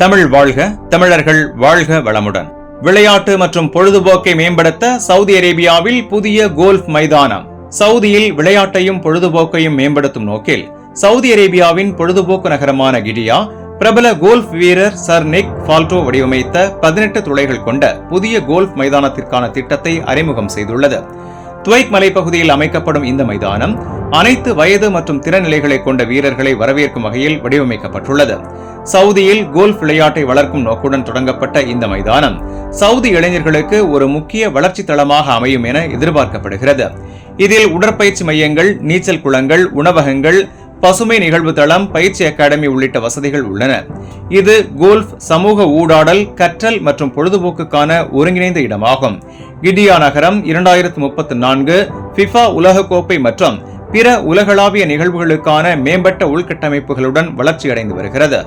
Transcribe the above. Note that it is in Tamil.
தமிழ் வாழ்க தமிழர்கள் வாழ்க வளமுடன். விளையாட்டு மற்றும் பொழுதுபோக்கை மேம்படுத்த சவுதி அரேபியாவில் புதிய கோல்ஃப் மைதானம். சவுதியில் விளையாட்டையும் பொழுதுபோக்கையும் மேம்படுத்தும் நோக்கில் சவுதி அரேபியாவின் பொழுதுபோக்கு நகரமான கிடியா பிரபல கோல்ஃப் வீரர் சர் நிக் ஃபால்டோ வடிவமைத்த பதினெட்டு துளைகள் கொண்ட புதிய கோல்ஃப் மைதானத்திற்கான திட்டத்தை அறிமுகம் செய்துள்ளது. துவைக் மலைப்பகுதியில் அமைக்கப்படும் இந்த மைதானம் அனைத்து வயது மற்றும் திறநிலைகளை கொண்ட வீரர்களை வரவேற்கும் வகையில் வடிவமைக்கப்பட்டுள்ளது. சவுதியில் கோல்ஃப் விளையாட்டை வளர்க்கும் நோக்குடன் தொடங்கப்பட்ட இந்த மைதானம் சவுதி இளைஞர்களுக்கு ஒரு முக்கிய வளர்ச்சி தளமாக அமையும் என எதிர்பார்க்கப்படுகிறது. இதில் உடற்பயிற்சி மையங்கள் நீச்சல் குளங்கள் உணவகங்கள் பசுமை நிகழ்வு தளம் பயிற்சி அகாடமி உள்ளிட்ட வசதிகள் உள்ளன. இது கோல்ஃப் சமூக ஊடாடல் கற்றல் மற்றும் பொழுதுபோக்குக்கான ஒருங்கிணைந்த இடமாகும். கிடியா நகரம் இரண்டாயிரத்து முப்பத்து நான்கு ஃபிஃபா உலகக்கோப்பை மற்றும் பிற உலகளாவிய நிகழ்வுகளுக்கான மேம்பட்ட உள்கட்டமைப்புகளுடன் வளர்ச்சியடைந்து வருகிறது.